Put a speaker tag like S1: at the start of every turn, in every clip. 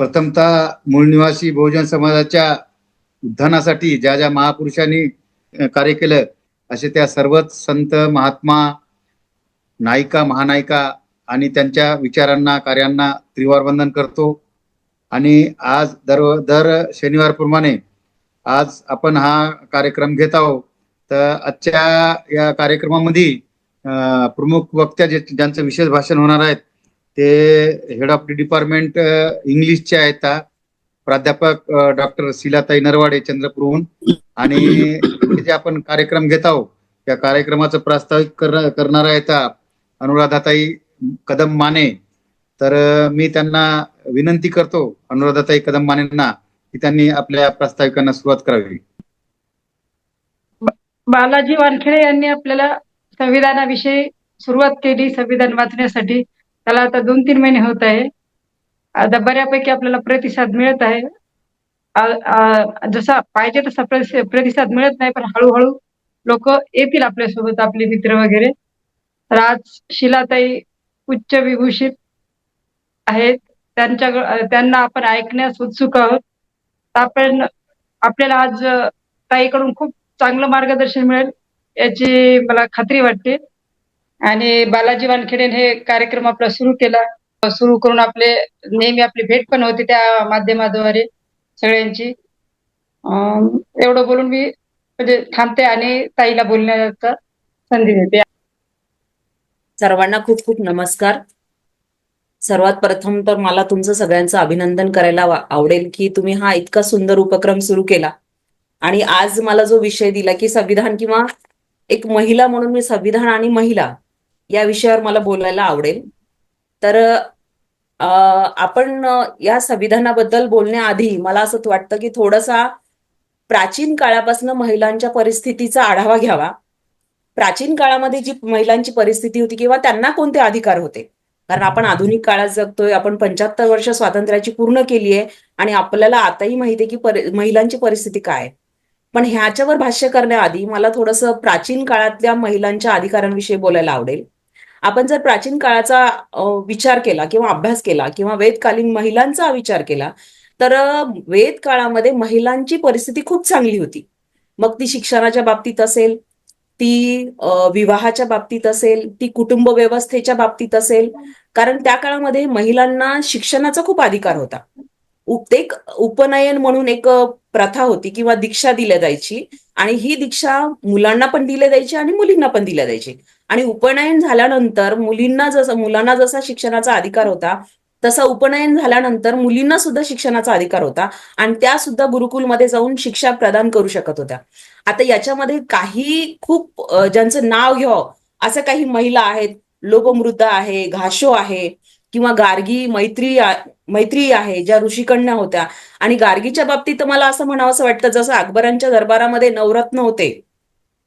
S1: प्रथमतः मूळ निवासी बहुजन समाजाच्या उत्थानासाठी ज्या ज्या महापुरुषांनी कार्य केलं असे त्या सर्वच संत महात्मा नायिका महानायिका आणि त्यांच्या विचारांना कार्यांना त्रिवार वंदन करतो. आणि आज दर दर शनिवारप्रमाणे आज आपण हा कार्यक्रम घेत आहोत. तर आजच्या या कार्यक्रमामध्ये प्रमुख वक्त्या जे ज्यांचं विशेष भाषण होणार आहेत ते हेड ऑफ डिपार्टमेंट इंग्लिशचे आहेत प्राध्यापक डॉक्टर शिलाताई नरवाडे चंद्रपूरहून. आणि जे आपण कार्यक्रम घेत आहोत त्या कार्यक्रमाचं प्रास्ताविक कर करणार आहेत अनुराधाताई कदम माने. तर मी त्यांना विनंती करतो अनुराधाताई कदम मानेंना की त्यांनी आपल्या प्रास्ताविकांना सुरुवात करावी.
S2: बालाजी वानखेडे यांनी आपल्याला संविधानाविषयी सुरुवात केली संविधान वाचण्यासाठी. त्याला आता दोन तीन महिने होत आहे. आता बऱ्यापैकी आपल्याला प्रतिसाद मिळत आहे. जसा पाहिजे तसा प्रतिसाद मिळत नाही पण हळूहळू लोक येतील आपल्यासोबत आपले मित्र वगैरे. तर आज शिलाताई उच्च विभूषित आहेत. त्यांच्या त्यांना आपण ऐकण्यास उत्सुक आहोत. आपण आपल्याला आज ताईकडून खूप चांगलं मार्गदर्शन मिळेल याची मला खात्री वाटते. आणि बालाजी वानखेडे हे कार्यक्रम आपला सुरू केला. सुरू करून आपले नेहमी आपली भेट पण होती त्या माध्यमाद्वारे सगळ्यांची. एवढं बोलून मी म्हणजे थांबते आणि ताईला बोलण्याचा संधी देते.
S3: सर्वांना खूप खूप नमस्कार. सर्वात प्रथम तर मला तुमचं सगळ्यांचं अभिनंदन करायला आवडेल की तुम्ही हा इतका सुंदर उपक्रम सुरू केला. आणि आज मला जो विषय दिला की संविधान किंवा एक महिला म्हणून मी संविधान आणि महिला या विषयावर मला बोलायला आवडेल. तर आपण या संविधानाबद्दल बोलण्याआधी मला असं वाटतं की थोडासा प्राचीन काळापासून महिलांच्या परिस्थितीचा आढावा घ्यावा. प्राचीन काळामध्ये जी महिलांची परिस्थिती होती किंवा त्यांना कोणते अधिकार होते? कारण आपण आधुनिक काळात जगतोय आपण पंच्याहत्तर वर्ष स्वातंत्र्याची पूर्ण केली आहे आणि आपल्याला आताही माहिती आहे की परि- महिलांची परिस्थिती काय आहे. पण ह्याच्यावर भाष्य करण्याआधी मला थोडंसं प्राचीन काळातल्या महिलांच्या अधिकारांविषयी बोलायला आवडेल. आपण जर प्राचीन काळाचा विचार केला किंवा अभ्यास केला किंवा वेदकालीन महिलांचा विचार केला तर वेद काळामध्ये महिलांची परिस्थिती खूप चांगली होती. मग ती शिक्षणाच्या बाबतीत असेल ती विवाहाच्या बाबतीत असेल ती कुटुंब व्यवस्थेच्या बाबतीत असेल कारण त्या काळामध्ये महिलांना शिक्षणाचा खूप अधिकार होता. एक उपनयन म्हणून एक प्रथा होती किंवा दीक्षा दिल्या जायची. आणि ही दीक्षा मुलांना पण दिल्या जायची आणि मुलींना पण दिल्या जायची. आणि उपनयन झाल्यानंतर मुलींना जसं मुलांना जसा शिक्षणाचा अधिकार होता तसा उपनयन झाल्यानंतर मुलींना सुद्धा शिक्षणाचा अधिकार होता. आणि त्या सुद्धा गुरुकुलमध्ये जाऊन शिक्षा प्रदान करू शकत होत्या. आता याच्यामध्ये काही खूप ज्यांचं नाव घ्यावं असं काही महिला आहेत लोपमृता आहे घाशो आहे किंवा गार्गी मैत्री मैत्री आहे ज्या ऋषिकन्या होत्या. आणि गार्गीच्या बाबतीत मला असं म्हणावं असं वाटतं जसं अकबरांच्या दरबारामध्ये नवरत्न होते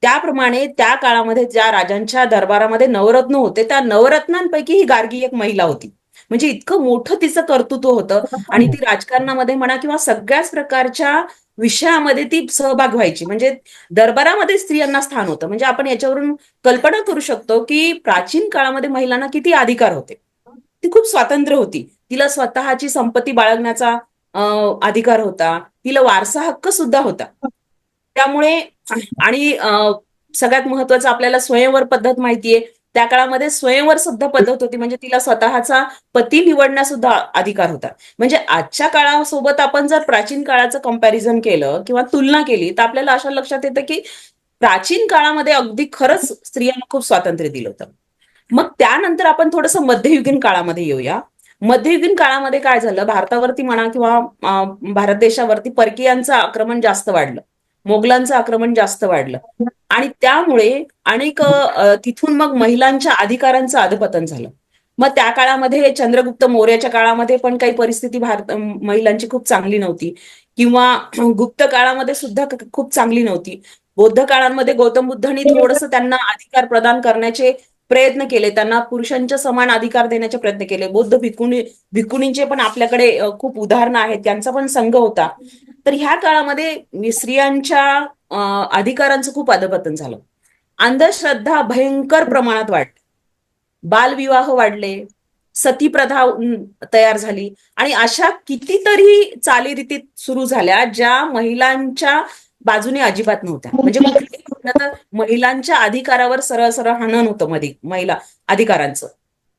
S3: त्याप्रमाणे त्या काळामध्ये ज्या राजांच्या दरबारामध्ये नवरत्न होते त्या नवरत्नांपैकी ही गार्गी एक महिला होती. म्हणजे इतकं मोठं तिचं कर्तृत्व होतं आणि ती राजकारणामध्ये म्हणा किंवा सगळ्याच प्रकारच्या विषयामध्ये ती सहभाग व्हायची. म्हणजे दरबारामध्ये स्त्रियांना स्थान होतं. म्हणजे आपण याच्यावरून कल्पना करू शकतो की प्राचीन काळामध्ये महिलांना किती अधिकार होते. ती खूप स्वातंत्र्य होती. तिला स्वतःची संपत्ती बाळगण्याचा अधिकार होता. तिला वारसा हक्क सुद्धा होता. त्यामुळे आणि सगळ्यात महत्वाचं आपल्याला स्वयंवर पद्धत माहितीये. त्या काळामध्ये स्वयंवर सुद्धा पद्धत होती. म्हणजे तिला स्वतःचा पती निवडण्यासुद्धा अधिकार होता. म्हणजे आजच्या काळासोबत आपण जर प्राचीन काळाचं कंपॅरिझन केलं किंवा तुलना केली तर आपल्याला अशा लक्षात येतं की प्राचीन काळामध्ये अगदी खरंच स्त्रियांना खूप स्वातंत्र्य दिलं होतं. मग त्यानंतर आपण थोडंसं मध्ययुगीन काळामध्ये येऊया. मध्ययुगीन काळामध्ये काय झालं? भारतावरती म्हणा किंवा भारत देशावरती परकीयांचं आक्रमण जास्त वाढलं. मोगलांचं आक्रमण जास्त वाढलं. आणि त्यामुळे अनेक तिथून मग महिलांच्या अधिकारांचं अधपतन झालं. मग त्या काळामध्ये चंद्रगुप्त मौर्याच्या काळामध्ये पण काही परिस्थिती भारत महिलांची खूप चांगली नव्हती. किंवा गुप्त काळामध्ये सुद्धा खूप चांगली नव्हती. बौद्ध काळामध्ये गौतम बुद्धांनी थोडस त्यांना अधिकार प्रदान करण्याचे प्रयत्न केले. त्यांना पुरुषांच्या समान अधिकार देण्याचे प्रयत्न केले. बौद्ध भिकुणी भिकुणींचे पण आपल्याकडे खूप उदाहरणं आहेत. त्यांचा पण संघ होता. तर ह्या काळामध्ये स्त्रियांच्या अधिकारांचं खूप अधपतन झालं. अंधश्रद्धा भयंकर प्रमाणात वाढली. बालविवाह वाढले. सतीप्रथा तयार झाली. आणि अशा कितीतरी चालीरीती सुरू झाल्या ज्या महिलांच्या बाजूने अजिबात नव्हत्या. म्हणजे म्हटलं तर महिलांच्या अधिकारावर सरळ सरळ हनन होतं मध्ये महिला अधिकारांचं.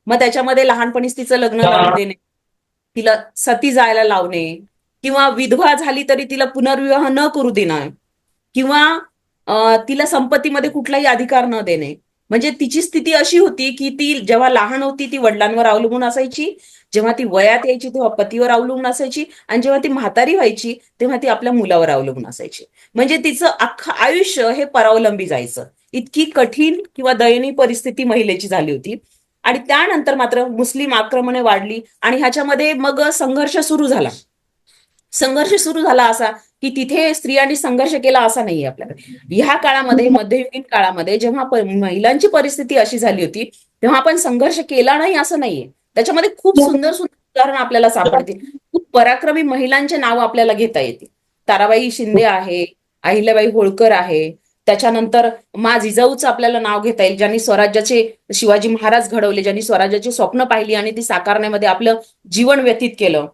S3: मग त्याच्यामध्ये लहानपणीच तिचं लग्न लावून देणे तिला सती जायला लावणे किंवा विधवा झाली तरी तिला पुनर्विवाह न करू देणं किंवा तिला संपत्तीमध्ये कुठलाही अधिकार न देणे. म्हणजे तिची स्थिती अशी होती की ती जेव्हा लहान होती ती वडिलांवर अवलंबून असायची. जेव्हा ती वयात यायची तेव्हा पतीवर अवलंबून असायची. आणि जेव्हा ती म्हातारी व्हायची तेव्हा ती आपल्या मुलावर अवलंबून असायची. म्हणजे तिचं अख्खं आयुष्य हे परावलंबी जायचं. इतकी कठीण किंवा दयनीय परिस्थिती महिलेची झाली होती. आणि त्यानंतर मात्र मुस्लिम आक्रमणे वाढली आणि ह्याच्यामध्ये मग संघर्ष सुरू झाला. संघर्ष सुरू झाला असा की तिथे स्त्रियांनी संघर्ष केला असा नाहीये आपल्याकडे. ह्या काळामध्ये मध्ययुगीन काळामध्ये जेव्हा महिलांची परिस्थिती अशी झाली होती तेव्हा आपण संघर्ष केला नाही असं नाहीये. त्याच्यामध्ये खूप सुंदर सुंदर उदाहरणं आपल्याला सापडतील. खूप पराक्रमी महिलांचे नाव आपल्याला घेता येतील. ताराबाई शिंदे आहे अहिल्याबाई होळकर आहे. त्याच्यानंतर मा जिजाऊचं आपल्याला नाव घेता येईल ज्यांनी स्वराज्याचे शिवाजी महाराज घडवले ज्यांनी स्वराज्याची स्वप्न पाहिली आणि ती साकारण्यामध्ये आपलं जीवन व्यतीत केलं.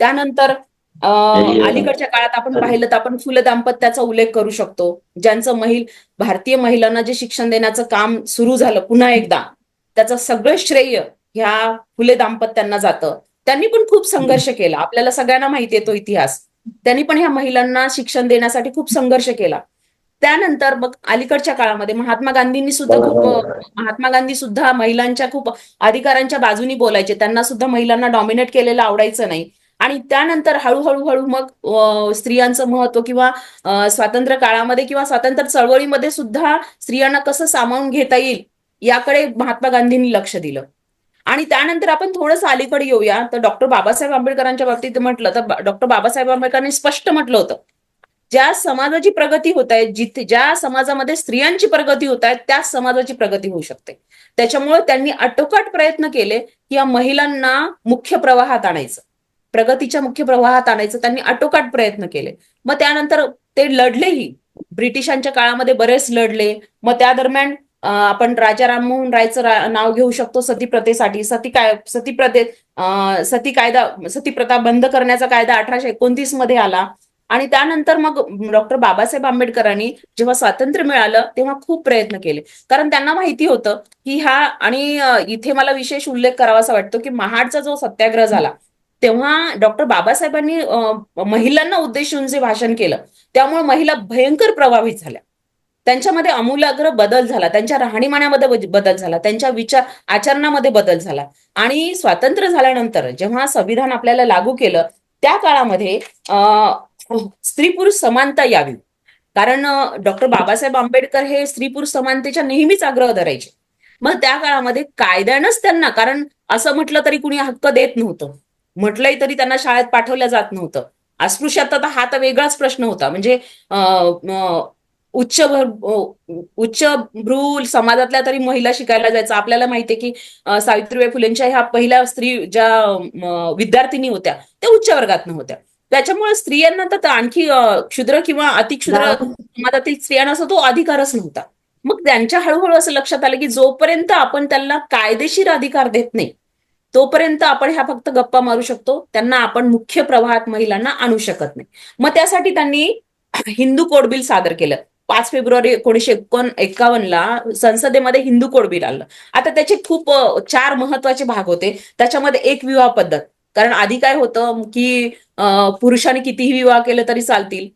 S3: त्यानंतर अलीकडच्या काळात आपण पाहिलं तर आपण फुले दाम्पत्याचा उल्लेख करू शकतो. ज्यांचं महिल भारतीय महिलांना जे शिक्षण देण्याचं काम सुरू झालं पुन्हा एकदा त्याचं सगळं श्रेय ह्या फुले दाम्पत्यांना जातं. त्यांनी पण खूप संघर्ष केला. आपल्याला सगळ्यांना माहिती आहे तो इतिहास. त्यांनी पण ह्या महिलांना शिक्षण देण्यासाठी खूप संघर्ष केला. त्यानंतर मग अलीकडच्या काळामध्ये महात्मा गांधींनी सुद्धा खूप महात्मा गांधी सुद्धा महिलांच्या खूप अधिकारांच्या बाजूनी बोलायचे. त्यांना सुद्धा महिलांना डॉमिनेट केलेलं आवडायचं नाही. आणि त्यानंतर हळूहळू हळू मग स्त्रियांचं महत्त्व किंवा स्वातंत्र्य काळामध्ये किंवा स्वातंत्र्य चळवळीमध्ये सुद्धा स्त्रियांना कसं सामावून घेता येईल याकडे महात्मा गांधींनी लक्ष दिलं. आणि त्यानंतर आपण थोडंसं अलीकडे येऊया. तर डॉक्टर बाबासाहेब आंबेडकरांच्या बाबतीत म्हटलं तर डॉक्टर बाबासाहेब आंबेडकरांनी स्पष्ट म्हटलं होतं. ज्या समाजाची प्रगती होत आहे जिथे ज्या समाजामध्ये स्त्रियांची प्रगती होत आहे त्या समाजाची प्रगती होऊ शकते. त्याच्यामुळे त्यांनी आटोकाट प्रयत्न केले की या महिलांना मुख्य प्रवाहात आणायचं. प्रगतीच्या मुख्य प्रवाहात आणायचं त्यांनी आटोकाट प्रयत्न केले. मग त्यानंतर ते लढलेही. ब्रिटिशांच्या काळामध्ये बरेच लढले. मग त्या दरम्यान आपण राजा राममोहन रायचं रा- नाव घेऊ शकतो सती प्रथेसाठी. सती काय सती प्रथे सती कायदा सती प्रथा बंद करण्याचा कायदा अठराशे एकोणतीसमध्ये आला. आणि त्यानंतर मग डॉक्टर बाबासाहेब आंबेडकरांनी जेव्हा स्वातंत्र्य मिळालं तेव्हा खूप प्रयत्न केले. कारण त्यांना माहिती होतं की हा आणि इथे मला विशेष उल्लेख करावासा वाटतो की महाडचा जो सत्याग्रह झाला तेव्हा डॉक्टर बाबासाहेबांनी महिलांना उद्देशून जे भाषण केलं त्यामुळे महिला भयंकर प्रभावित झाल्या. त्यांच्यामध्ये अमूलाग्र बदल झाला त्यांच्या राहणीमानामध्ये बदल झाला त्यांच्या विचार आचरणामध्ये बदल झाला. आणि स्वातंत्र्य झाल्यानंतर जेव्हा संविधान आपल्याला लागू केलं त्या काळामध्ये स्त्री पुरुष समानता यावी. कारण डॉक्टर बाबासाहेब आंबेडकर हे स्त्री पुरुष समानतेच्या नेहमीच आग्रह धरायचे. मग त्या काळामध्ये कायद्यानंच त्यांना कारण असं म्हटलं तरी कुणी हक्क देत नव्हतं. म्हटलंही तरी त्यांना शाळेत पाठवलं जात नव्हतं. अस्पृश्यता हा तर वेगळाच प्रश्न होता. म्हणजे उच्च उच्च भ्रू समाजातल्या तरी महिला शिकायला जायचं. आपल्याला माहितीये की सावित्रीबाई फुलेंच्या ह्या पहिल्या स्त्री ज्या विद्यार्थिनी होत्या त्या उच्च वर्गात होत्या. त्याच्यामुळे स्त्रियांना तर आणखी क्षुद्र किंवा अतिक्षुद्र समाजातील स्त्रियांना असं तो अधिकारच नव्हता. मग त्यांच्या हळूहळू असं लक्षात आलं की जोपर्यंत आपण त्यांना कायदेशीर अधिकार देत नाही तोपर्यंत आपण ह्या फक्त गप्पा मारू शकतो. त्यांना आपण मुख्य प्रवाहात महिलांना आणू शकत नाही. मग त्यासाठी त्यांनी हिंदू कोड बिल सादर केलं. पाच फेब्रुवारी एकोणीशे एकोण एकावन्नला संसदेमध्ये हिंदू कोड बिल आलं. आता त्याचे खूप चार महत्त्वाचे भाग होते. त्याच्यामध्ये एक विवाह पद्धत. कारण आधी काय होतं की पुरुषांनी पुरुषाने कितीही विवाह केलं तरी चालतील.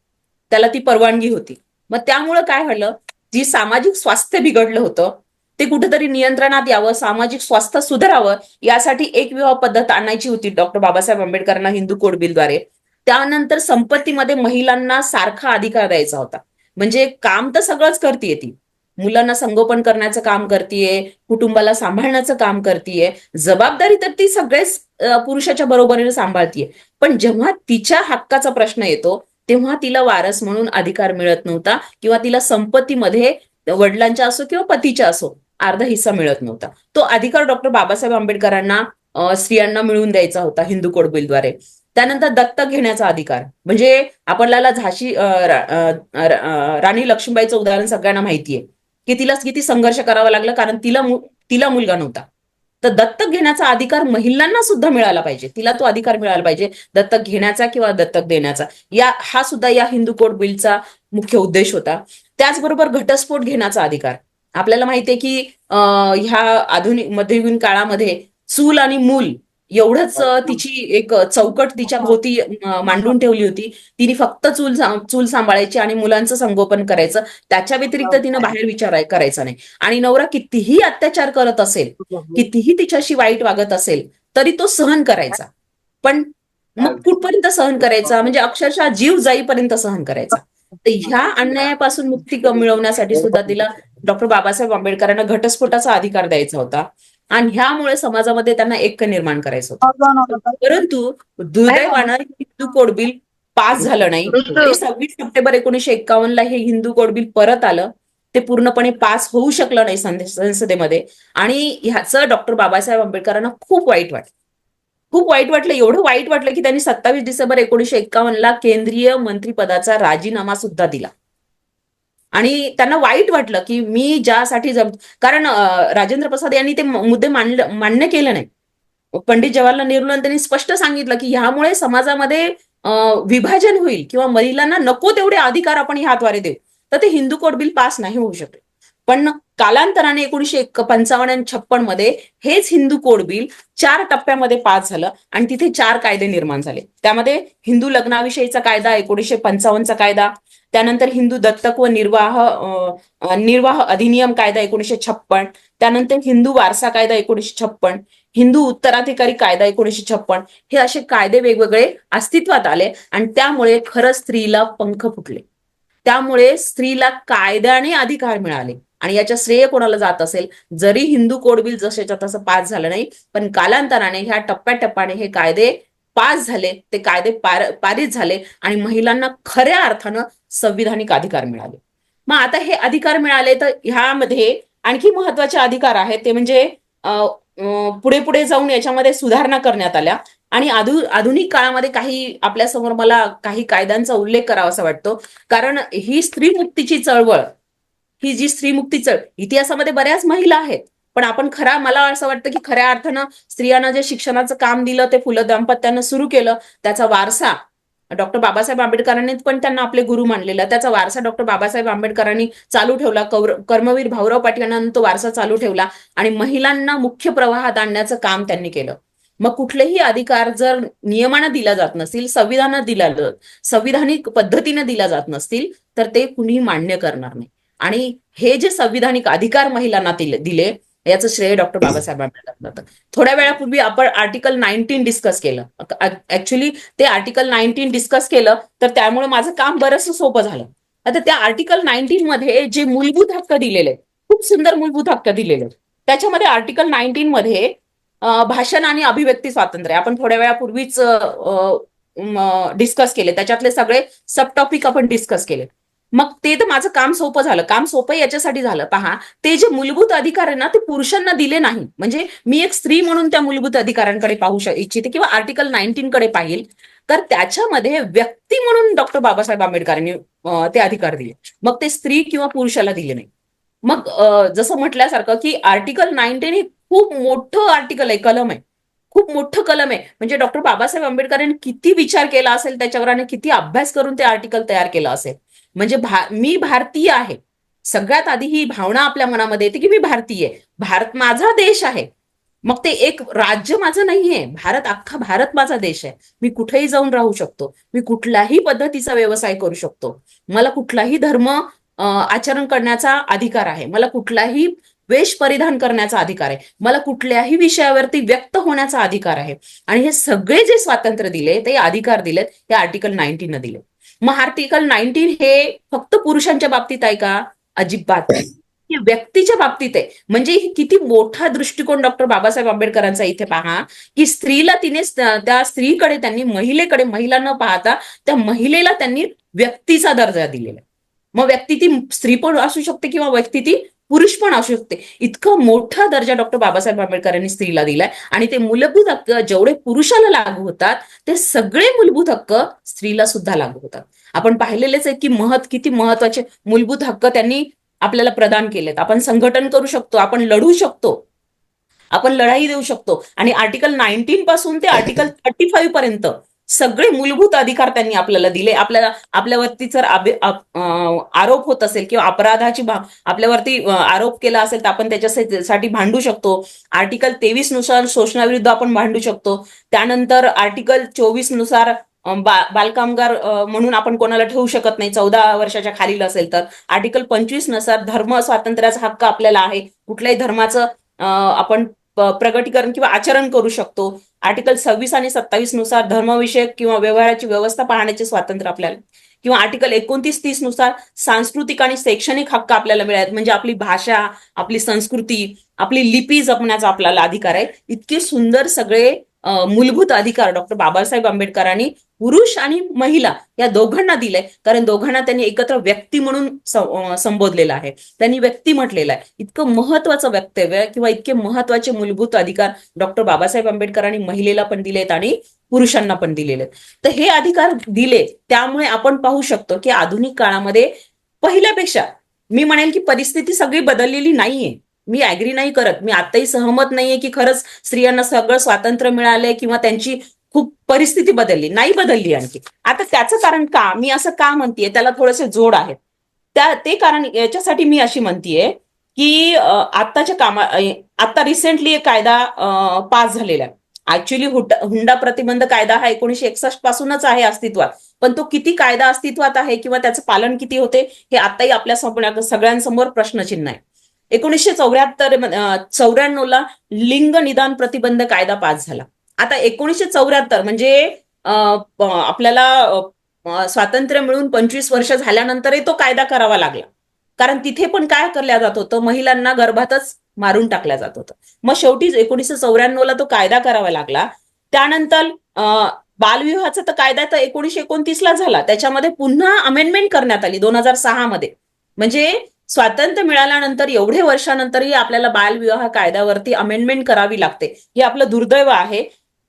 S3: त्याला ती परवानगी होती. मग त्यामुळं काय झालं? जी सामाजिक स्वास्थ्य बिघडलं होतं ते कुठेतरी नियंत्रणात यावं सामाजिक स्वास्थ्य सुधारावं यासाठी एक विवाह पद्धत आणायची होती डॉक्टर बाबासाहेब आंबेडकरांना हिंदू कोड बिलद्वारे. त्यानंतर संपत्तीमध्ये महिलांना सारखा अधिकार द्यायचा होता. म्हणजे काम तर सगळंच करते ती. मुलांना संगोपन करण्याचं काम करतीये कुटुंबाला सांभाळण्याचं काम करतीये जबाबदारी तर ती सगळेच पुरुषाच्या बरोबरीने सांभाळतीये. पण जेव्हा तिच्या हक्काचा प्रश्न येतो तेव्हा तिला वारस म्हणून अधिकार मिळत नव्हता किंवा तिला संपत्तीमध्ये वडिलांच्या असो किंवा पतीच्या असो. अर्धा हिस्सा मिळत नव्हता. तो अधिकार डॉक्टर बाबासाहेब आंबेडकरांना स्त्रियांना मिळवून द्यायचा होता हिंदू कोड बिलद्वारे. त्यानंतर दत्तक घेण्याचा अधिकार. म्हणजे आपल्याला झाशी राणी लक्ष्मीबाईचं उदाहरण सगळ्यांना माहितीये. की तिला किती संघर्ष करावा लागला कारण तिला तिला मुलगा नव्हता. तर दत्तक घेण्याचा अधिकार महिलांना सुद्धा मिळाला पाहिजे. तिला तो अधिकार मिळाला पाहिजे. दत्तक घेण्याचा किंवा दत्तक देण्याचा. या हा सुद्धा या हिंदू कोड बिलचा मुख्य उद्देश होता. त्याचबरोबर घटस्फोट घेण्याचा अधिकार. आपल्याला माहितीये की अं, ह्या आधुनिक मध्ययुगीन काळामध्ये चूल आणि मूल एवढंच तिची एक चौकट तिच्या भोवती मांडून ठेवली होती. तिने फक्त चूल चूल सांभाळायची आणि मुलांचं संगोपन करायचं. त्याच्या व्यतिरिक्त तिनं बाहेर विचार करायचा नाही. आणि नवरा कितीही अत्याचार करत असेल कितीही तिच्याशी वाईट वागत असेल तरी तो सहन करायचा. पण मग कुठपर्यंत सहन करायचा? म्हणजे अक्षरशः जीव जाईपर्यंत सहन करायचा. तर ह्या अन्यायापासून मुक्ती मिळवण्यासाठी सुद्धा तिला डॉक्टर बाबासाहेब आंबेडकरांना घटस्फोटाचा अधिकार द्यायचा होता. आणि ह्यामुळे समाजामध्ये त्यांना ऐक्य निर्माण करायचं होतं. परंतु दुर्दैवानं हे हिंदू कोड बिल पास झालं नाही. सव्वीस सप्टेंबर एकोणीशे एक्कावन्नला हे हिंदू कोड बिल परत आलं. ते पूर्णपणे पास होऊ शकलं नाही संदे- संसदेमध्ये. आणि ह्याचं डॉक्टर बाबासाहेब आंबेडकरांना खूप वाईट वाटलं. खूप वाईट वाटलं. एवढं वाईट वाटलं की त्यांनी सत्तावीस डिसेंबर एकोणीशे एक्कावन्नला केंद्रीय मंत्रिपदाचा राजीनामा सुद्धा दिला. आणि त्यांना वाईट वाटलं की मी ज्यासाठी जम कारण राजेंद्र प्रसाद यांनी ते मुद्दे मांडलं मान्य केले नाही. पंडित जवाहरलाल नेहरू त्यांनी स्पष्ट सांगितलं की ह्यामुळे समाजामध्ये विभाजन होईल किंवा महिलांना नको तेवढे अधिकार आपण ह्याद्वारे देऊ. तर ते हिंदू कोड बिल पास नाही होऊ शकले. पण कालांतराने एकोणीशे पंचावन्न आणि छप्पनमध्ये हेच हिंदू कोड बिल चार टप्प्यामध्ये पास झालं आणि तिथे चार कायदे निर्माण झाले. त्यामध्ये हिंदू लग्नाविषयीचा कायदा एकोणीशे पंचावन्नचा कायदा त्यानंतर हिंदू दत्तक व निर्वाह निर्वाह अधिनियम कायदा एकोणीशे छप्पन त्यानंतर हिंदू वारसा कायदा एकोणीशे छप्पन हिंदू उत्तराधिकारी कायदा एकोणीशे छप्पन हे असे कायदे वेगवेगळे अस्तित्वात आले आणि त्यामुळे खरंच स्त्रीला पंख फुटले. त्यामुळे स्त्रीला कायद्याने अधिकार मिळाले आणि याच्या श्रेय कोणाला जात असेल? जरी हिंदू कोड बिल जसेच्या तसं पास झालं नाही पण कालांतराने ह्या टप्प्याटप्प्याने हे कायदे पास झाले ते कायदे पार पारित झाले आणि महिलांना खऱ्या अर्थानं संविधानिक अधिकार मिळाले. मग आता हे अधिकार मिळाले तर ह्यामध्ये आणखी महत्त्वाचे अधिकार आहेत ते म्हणजे पुढे पुढे जाऊन याच्यामध्ये सुधारणा करण्यात आल्या आणि आधु आधुनिक काळामध्ये काही आपल्यासमोर मला काही कायद्यांचा उल्लेख करावासा वाटतो. कारण ही स्त्री मुक्तीची चळवळ ही जी स्त्रीमुक्ती चळवळ इतिहासामध्ये बऱ्याच महिला आहेत. पण आपण खरा मला असं वाटतं की खऱ्या अर्थानं स्त्रियांना जे शिक्षणाचं काम दिलं ते फुलं दाम्पत्यानं सुरू केलं त्याचा वारसा डॉक्टर बाबासाहेब आंबेडकरांनी पण त्यांना आपले गुरु मानलेला. त्याचा वारसा डॉक्टर बाबासाहेब आंबेडकरांनी चालू ठेवला कौर कर्मवीर भाऊराव पाटील यांना तो वारसा चालू ठेवला आणि महिलांना मुख्य प्रवाहात आणण्याचं काम त्यांनी केलं. मग कुठलेही अधिकार जर नियमानं दिला जात नसतील संविधानात दिला संविधानिक पद्धतीने दिला जात नसतील तर ते कुणी मान्य करणार नाही. आणि हे जे संविधानिक अधिकार महिलांना दिले दिले याचं श्रेय डॉक्टर बाबासाहेब आंबेडकर जातं थोड्या वेळापूर्वी आपण आर्टिकल नाईन्टीन डिस्कस केलं. ऍक्च्युली ते आर्टिकल नाईन्टीन डिस्कस केलं तर त्यामुळे माझं काम बरंचसं सोपं झालं. आता त्या आर्टिकल नाईन्टीन मध्ये जे मूलभूत हक्क दिलेले आहेत, खूप सुंदर मूलभूत हक्क दिलेले त्याच्यामध्ये आर्टिकल नाईन्टीन मध्ये भाषण आणि अभिव्यक्ती स्वातंत्र्य आपण थोड्या वेळापूर्वीच डिस्कस केले. त्याच्यातले सगळे सब टॉपिक आपण डिस्कस केले. मग ते तर माझं काम सोपं झालं. काम सोपं याच्यासाठी झालं. पहा ते जे मूलभूत अधिकार आहे ना ते पुरुषांना दिले नाही म्हणजे मी एक स्त्री म्हणून त्या मूलभूत अधिकारांकडे पाहू इच्छिते किंवा आर्टिकल नाईन्टीन कडे पाहिल. तर त्याच्यामध्ये व्यक्ती म्हणून डॉक्टर बाबासाहेब आंबेडकरांनी ते अधिकार दिले. मग ते स्त्री किंवा पुरुषाला दिले नाही. मग जसं म्हटल्यासारखं की आर्टिकल नाईन्टीन हे खूप मोठं आर्टिकल आहे कलम आहे. खूप मोठं कलम आहे. म्हणजे डॉक्टर बाबासाहेब आंबेडकरांनी किती विचार केला असेल त्याच्यावर आणि किती अभ्यास करून ते आर्टिकल तयार केलं असेल. म्हणजे भा मी भारतीय आहे. सगळ्यात आधी ही भावना आपल्या मनामध्ये येते की मी भारतीय भारत माझा देश आहे. मग ते एक राज्य माझं नाहीये. भारत अख्खा भारत माझा देश आहे. मी कुठेही जाऊन राहू शकतो. मी कुठल्याही पद्धतीचा व्यवसाय करू शकतो. मला कुठलाही धर्म आचरण करण्याचा अधिकार आहे. मला कुठलाही वेश परिधान करण्याचा अधिकार आहे. मला कुठल्याही विषयावरती व्यक्त होण्याचा अधिकार आहे. आणि हे सगळे जे स्वातंत्र्य दिले ते अधिकार दिलेत हे आर्टिकल नाईन्टीन दिले मग आर्टिकल नाईन्टीन हे फक्त पुरुषांच्या बाबतीत आहे का? अजिबात हे व्यक्तीच्या बाबतीत आहे. म्हणजे किती मोठा दृष्टिकोन डॉक्टर बाबासाहेब आंबेडकरांचा इथे पहा की स्त्रीला तिने त्या स्त्रीकडे त्यांनी महिलेकडे महिला न पाहता त्या महिलेला त्यांनी व्यक्तीचा दर्जा दिलेला आहे. मग व्यक्ती ती स्त्री पण असू शकते किंवा व्यक्ती ती पुरुष पण असू शकते. इतका मोठा दर्जा डॉक्टर बाबासाहेब आंबेडकरांनी स्त्रीला दिलाय. आणि ते मूलभूत हक्क जेवढे पुरुषाला लागू होतात ते सगळे मूलभूत हक्क स्त्रीला सुद्धा लागू होतात. आपण पाहिलेलेच आहे की महत् किती महत्त्वाचे मूलभूत हक्क त्यांनी आपल्याला प्रदान केलेत. आपण संघटन करू शकतो आपण लढू शकतो. आपण लढाई देऊ शकतो. आणि आर्टिकल नाईन्टीन पासून ते आर्टिकल थर्टी फाईव्ह पर्यंत सगळे मूलभूत अधिकार त्यांनी आपल्याला दिले. आपल्याला आपल्यावरती जर आरोप होत असेल किंवा अपराधाची आपल्यावरती आरोप केला असेल तर आपण त्याच्यासाठी भांडू शकतो. आर्टिकल तेवीसनुसार शोषणाविरुद्ध आपण भांडू शकतो. त्यानंतर आर्टिकल चोवीसनुसार बा बालकामगार म्हणून आपण कोणाला ठेवू शकत नाही चौदा वर्षाच्या खालील असेल तर. आर्टिकल पंचवीसनुसार धर्म स्वातंत्र्याचा हक्क आपल्याला आहे. कुठल्याही धर्माचं आपण प्रगटीकरण किंवा आचरण करू शकतो. आर्टिकल सव्वीस आणि सत्तावीसनुसार धर्मविषयक किंवा व्यवहाराची व्यवस्था पाहण्याचे स्वातंत्र्य आपल्याला. किंवा आर्टिकल एकोणतीस तीसनुसार सांस्कृतिक आणि शैक्षणिक हक्क आपल्याला मिळाले म्हणजे आपली भाषा आपली संस्कृती आपली लिपी जपण्याचा आपल्याला अधिकार आहे. इतके सुंदर सगळे मूलभूत अधिकार डॉक्टर बाबासाहेब आंबेडकरांनी पुरुष आणि महिला या दोघांना दिले कारण दोघांना त्यांनी एकत्र व्यक्ती म्हणून संबोधलेला आहे. त्यांनी व्यक्ती म्हटलेलं आहे. इतकं महत्वाचं वक्तव्य किंवा इतके महत्त्वाचे मूलभूत अधिकार डॉक्टर बाबासाहेब आंबेडकरांनी महिलेला पण दिलेत आणि पुरुषांना पण दिलेले आहेत. तर हे अधिकार दिले त्यामुळे आपण पाहू शकतो की आधुनिक काळामध्ये पहिल्यापेक्षा मी म्हणेल की परिस्थिती सगळी बदललेली नाहीये. मी ऍग्री नाही करत. मी आताही सहमत नाहीये की खरंच स्त्रियांना सगळं स्वातंत्र्य मिळालंय किंवा त्यांची खूप परिस्थिती बदलली. नाही बदलली आणखी. आता त्याचं कारण का? मी असं का म्हणतेय? त्याला थोडेसे जोड आहेत. त्या ते कारण याच्यासाठी मी अशी म्हणतेय की आत्ताच्या कामा आता रिसेंटली एक कायदा पास झालेला आहे. ऍक्च्युली हुंडा प्रतिबंध कायदा हा एकोणीशे एकसष्ट पासूनच आहे अस्तित्वात. पण तो किती कायदा अस्तित्वात आहे किंवा त्याचं पालन किती होते हे आताही आपल्या सगळ्यांसमोर प्रश्नचिन्ह आहे. एकोणीसशे चौऱ्याहत्तर चौऱ्याण्णव ला लिंग निदान प्रतिबंध कायदा पास झाला. आता एकोणीसशे चौऱ्याहत्तर म्हणजे आपल्याला स्वातंत्र्य मिळून पंचवीस वर्ष झाल्यानंतरही तो कायदा करावा लागला. कारण तिथे पण काय करल्या जात होतं? महिलांना गर्भातच मारून टाकल्या जात होतं. मग शेवटी एकोणीसशे चौऱ्याण्णव ला तो कायदा करावा लागला. त्यानंतर बालविवाहाचा तर कायदा तर एकोणीसशे एकोणतीसला झाला. त्याच्यामध्ये पुन्हा अमेंडमेंट करण्यात आली दोन हजार सहा मध्ये म्हणजे स्वातंत्र्य मिळाल्यानंतर एवढे वर्षानंतरही आपल्याला बालविवाह कायद्यावरती अमेंडमेंट करावी लागते. हे आपलं दुर्दैव आहे.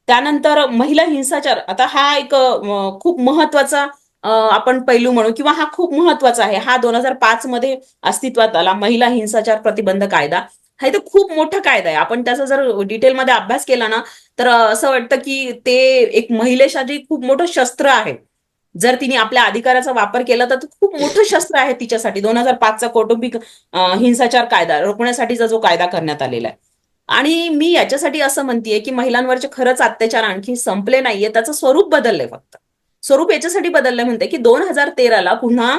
S3: त्यानंतर महिला हिंसाचार आता हा एक खूप महत्त्वाचा आपण पैलू म्हणू किंवा हा खूप महत्त्वाचा आहे. हा दोन हजार पाच मध्ये अस्तित्वात आला महिला हिंसाचार प्रतिबंध कायदा. हा तर खूप मोठा कायदा आहे. आपण त्याचा जर डिटेलमध्ये अभ्यास केला ना तर असं वाटतं की ते एक महिलेसाठी खूप मोठं शस्त्र आहे. जर तिने आपल्या अधिकाराचा वापर केला तर ते खूप मोठं शस्त्र आहे तिच्यासाठी. दोन हजार पाचचा कौटुंबिक हिंसाचार कायदा रोखण्यासाठीचा जो कायदा करण्यात आलेला आहे. आणि मी याच्यासाठी असं म्हणतेय की महिलांवरचे खरंच अत्याचार आणखी संपले नाहीये. त्याचं स्वरूप बदललंय फक्त. स्वरूप याच्यासाठी बदललंय म्हणते की दोन हजार तेराला पुन्हा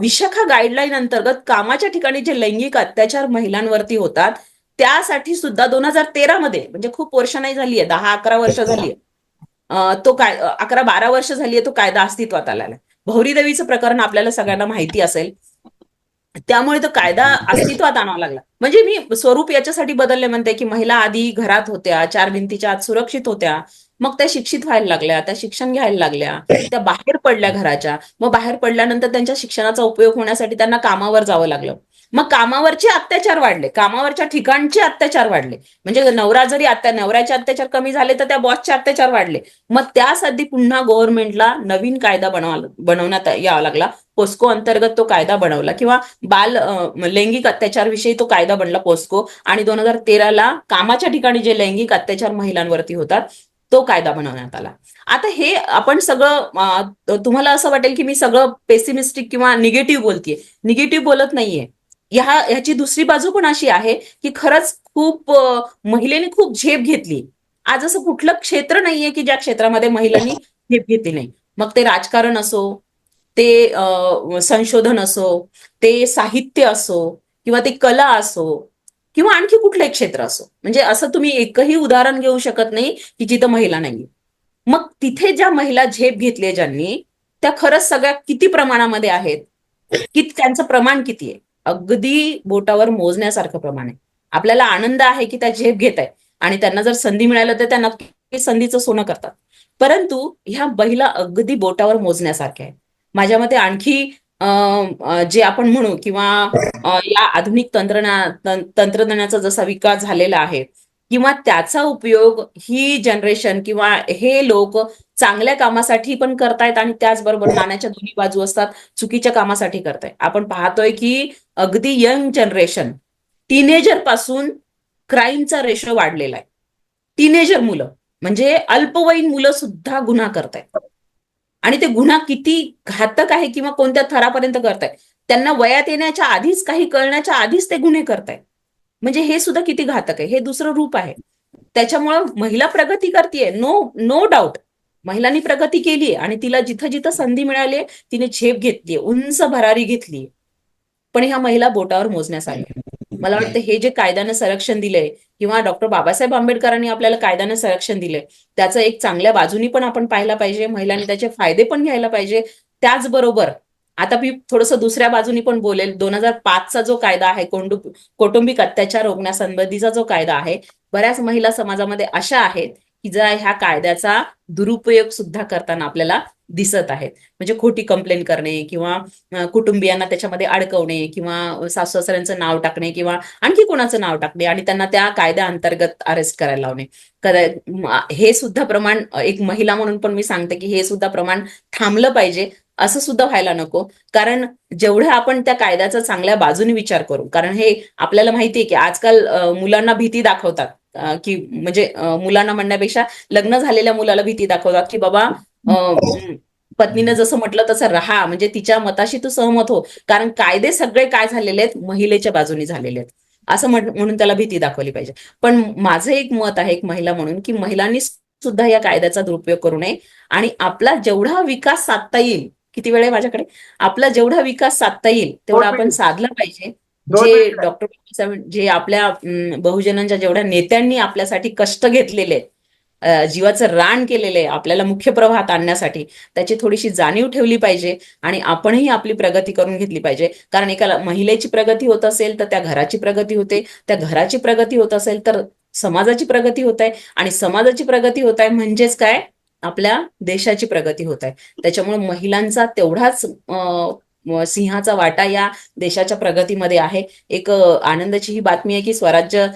S3: विशाखा गाईडलाईन अंतर्गत कामाच्या ठिकाणी जे लैंगिक अत्याचार महिलांवरती होतात त्यासाठी सुद्धा दोन हजार तेरा मध्ये म्हणजे खूप वर्ष नाही झाली आहे दहा अकरा वर्ष झाली आहे अं, तो काय अकरा बारा वर्ष झाली तो कायदा अस्तित्वात आलेला आहे भौरी देवीचं प्रकरण आपल्याला सगळ्यांना माहिती असेल. त्यामुळे तो कायदा अस्तित्वात आणावा लागला. म्हणजे मी स्वरूप याच्यासाठी बदलले म्हणते की महिला आधी घरात होत्या चार भिंतीच्या आत सुरक्षित होत्या मग त्या शिक्षित व्हायला लागल्या त्या शिक्षण घ्यायला लागल्या त्या बाहेर पडल्या घराच्या मग बाहेर पडल्यानंतर त्यांच्या शिक्षणाचा उपयोग होण्यासाठी त्यांना कामावर जावं लागलं. मग कामावरचे अत्याचार वाढले. कामावरच्या ठिकाणचे अत्याचार वाढले. म्हणजे नवरा जरी अत्या नवऱ्याचे अत्याचार कमी झाले तर त्या बॉसचे अत्याचार वाढले. मग त्यासाठी पुन्हा गव्हर्नमेंटला नवीन कायदा बनवा बनवण्यात यावा लागला. पोस्को अंतर्गत तो कायदा बनवला किंवा बाल लैंगिक अत्याचारविषयी तो कायदा बनला पोस्को आणि दोन हजार तेराला कामाच्या ठिकाणी जे लैंगिक अत्याचार महिलांवरती होतात तो कायदा बनवण्यात आला. आता हे आपण सगळं तुम्हाला असं वाटेल की मी सगळं पेसिमिस्टिक किंवा निगेटिव्ह बोलतेय. निगेटिव्ह बोलत नाहीये. ह्या ह्याची दुसरी बाजू पण अशी आहे की खरंच खूप महिलेने खूप झेप घेतली. आज असं कुठलं क्षेत्र नाहीये की ज्या क्षेत्रामध्ये महिलांनी झेप घेतली नाही. मग ते राजकारण असो ते संशोधन असो ते साहित्य असो किंवा ते कला असो किंवा आणखी कुठलंही क्षेत्र असो. म्हणजे असं तुम्ही एकही उदाहरण घेऊ शकत नाही की जिथं महिला नाहीये. मग तिथे ज्या महिला झेप घेतली ज्यांनी त्या खरंच सगळ्या किती प्रमाणामध्ये आहेत? की त्यांचं प्रमाण किती आहे? अगदी बोटावर मोजण्यासारखं प्रमाण आहे. आपल्याला आनंद आहे की त्या झेप घेत आहे. आणि त्यांना जर संधी मिळालं तर त्या नक्की संधीचं सोनं करतात. परंतु ह्या महिला अगदी बोटावर मोजण्यासारख्या आहे माझ्या मते आणखी जे आपण म्हणू किंवा या आधुनिक तंत्रज्ञा तंत्रज्ञानाचा जसा विकास झालेला आहे किंवा त्याचा उपयोग ही जनरेशन किंवा हे लोक चांगल्या कामासाठी पण करतायत आणि त्याचबरोबर नाण्याच्या दोन्ही बाजू असतात चुकीच्या कामासाठी करतायत. आपण पाहतोय की अगदी यंग जनरेशन टीनेजरपासून क्राईमचा रेशो वाढलेला आहे. टीनेजर मुलं म्हणजे अल्पवयीन मुलं सुद्धा गुन्हा करतायत. आणि ते गुन्हा किती घातक आहे किंवा कोणत्या थरापर्यंत करतायत त्यांना वयात येण्याच्या आधीच काही कळण्याच्या आधीच ते गुन्हे करतायत. म्हणजे हे सुद्धा किती घातक आहे. हे दुसरं रूप आहे. त्याच्यामुळं महिला प्रगती करते नो नो डाऊट महिलांनी प्रगती केली आणि तिला जिथं जिथं संधी मिळाली तिने झेप घेतलीये उंच भरारी घेतलीये. पण ह्या महिला बोटावर मोजण्यास आल्या. मला वाटतं हे जे कायद्यानं संरक्षण दिलंय किंवा डॉक्टर बाबासाहेब आंबेडकरांनी आपल्याला कायद्यानं संरक्षण दिलंय त्याचं एक चांगल्या बाजूनी पण आपण पाहायला पाहिजे महिलांनी त्याचे फायदे पण घ्यायला पाहिजे. त्याचबरोबर आता मी थोडस दुसऱ्या बाजूनी पण बोलेल दोन हजार पाचचा जो कायदा आहे कौटुंबिक अत्याचार रोखण्यासंबंधीचा जो कायदा आहे बऱ्याच महिला समाजामध्ये अशा आहेत की ह्या कायद्याचा दुरुपयोग सुद्धा करताना आपल्याला दिसत आहेत. म्हणजे खोटी कंप्लेंट करणे किंवा कुटुंबियांना त्याच्यामध्ये अडकवणे किंवा सासू सासऱ्यांचं नाव टाकणे किंवा आणखी कोणाचं नाव टाकणे आणि त्यांना त्या कायद्या अंतर्गत अरेस्ट करायला लावणे. हे सुद्धा प्रमाण एक महिला म्हणून पण मी सांगते की हे सुद्धा प्रमाण थांबलं पाहिजे असं सुद्धा व्हायला नको. कारण जेवढं आपण त्या कायद्याचा चांगल्या बाजूने विचार करू कारण हे आपल्याला माहिती आहे की आजकाल मुलांना भीती दाखवतात. की म्हणजे मुलांना म्हणण्यापेक्षा लग्न झालेल्या मुलाला भीती दाखवतात की बाबा पत्नीनं जसं म्हटलं तसं राहा. म्हणजे तिच्या मताशी तू सहमत हो. कारण कायदे सगळे काय झालेले आहेत? महिलेच्या बाजूने झालेले आहेत. असं म्हण- म्हणून त्याला भीती दाखवली पाहिजे. पण माझं एक मत आहे एक महिला म्हणून की महिलांनी सुद्धा या कायद्याचा दुरुपयोग करू नये. आणि आपला जेवढा विकास साधता येईल किती वेळ आहे माझ्याकडे? आपला जेवढा विकास साधता येईल तेवढा आपण साधला पाहिजे. जे. डॉक्टर जे आपल्या बहुजनांच्या जेवढ्या नेत्यांनी आपल्यासाठी कष्ट घेतलेले जीवाचं रान केलेलं आहे आपल्याला मुख्य प्रवाहात आणण्यासाठी त्याची थोडीशी जाणीव ठेवली पाहिजे आणि आपणही आपली प्रगती करून घेतली पाहिजे. कारण एका महिलेची प्रगती होत असेल तर त्या घराची प्रगती होते. त्या घराची प्रगती होत असेल तर समाजाची प्रगती होत आहे. आणि समाजाची प्रगती होत आहे म्हणजेच काय? आपल्या देशाची प्रगती होत आहे. त्याच्यामुळे महिलांचा तेवढाच सिंहाचा वाटा या देशाच्या प्रगतीमध्ये आहे. एक आनंदाची ही बातमी आहे की स्वराज्य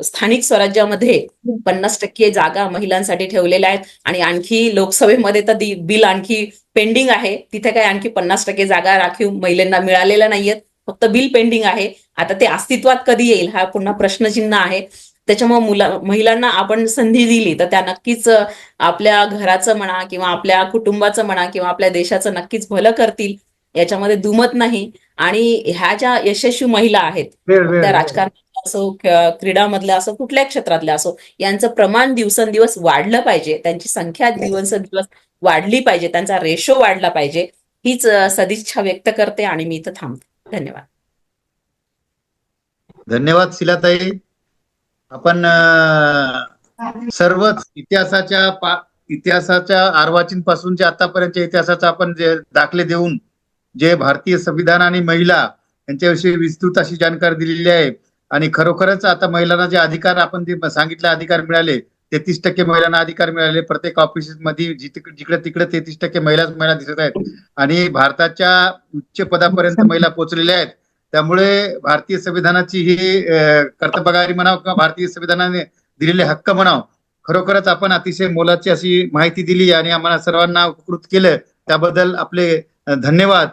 S3: स्थानिक स्वराज्यामध्ये पन्नास टक्के जागा महिलांसाठी ठेवलेल्या आहेत आणि आणखी लोकसभेमध्ये तर बिल आणखी पेंडिंग आहे. तिथे काय आणखी पन्नास टक्के जागा राखीव महिलांना मिळालेल्या नाहीयेत. फक्त बिल पेंडिंग आहे. आता ते अस्तित्वात कधी येईल हा पुन्हा प्रश्नचिन्ह आहे. त्याच्यामुळे मुला महिलांना आपण संधी दिली तर त्या नक्कीच आपल्या घराचं म्हणा किंवा आपल्या कुटुंबाचं म्हणा किंवा आपल्या देशाचं नक्कीच भलं करतील. याच्यामध्ये दुमत नाही. आणि ह्या ज्या यशस्वी महिला आहेत त्या
S1: वेळ.
S3: राजकारणात असो क- क्रीडामधल्या असो कुठल्या क्षेत्रातल्या असो यांचं प्रमाण दिवसेंदिवस वाढलं पाहिजे. त्यांची संख्या दिवसेंदिवस वाढली पाहिजे. त्यांचा रेशो वाढला पाहिजे. हीच सदिच्छा व्यक्त करते आणि मी इथं थांबते. धन्यवाद.
S1: धन्यवाद शिलाताई आपण सर्वच इतिहासाच्या पा- इतिहासाच्या आर्वाचीन पासूनच्या आतापर्यंतच्या इतिहासाचा आपण जे दाखले देऊन जे भारतीय संविधान आणि महिला यांच्याविषयी विस्तृत अशी जानकारी दिलेली आहे. आणि खरोखरच आता महिलांना जे अधिकार आपण जे सांगितले अधिकार मिळाले तेहतीस टक्के महिलांना अधिकार मिळाले. प्रत्येक ऑफिसमध्ये जिकडे तिकडे तेहतीस टक्के महिलाच महिला दिसत आहेत. आणि भारताच्या उच्च पदापर्यंत महिला पोहोचलेल्या आहेत. त्यामुळे भारतीय संविधानाची ही कर्तबगारी म्हणाव किंवा भारतीय संविधानाने दिलेले हक्क म्हणाव खरोखरच आपण अतिशय मोलाची अशी माहिती दिली आणि आम्हाला सर्वांना उपकृत केलं. त्याबद्दल आपले धन्यवाद.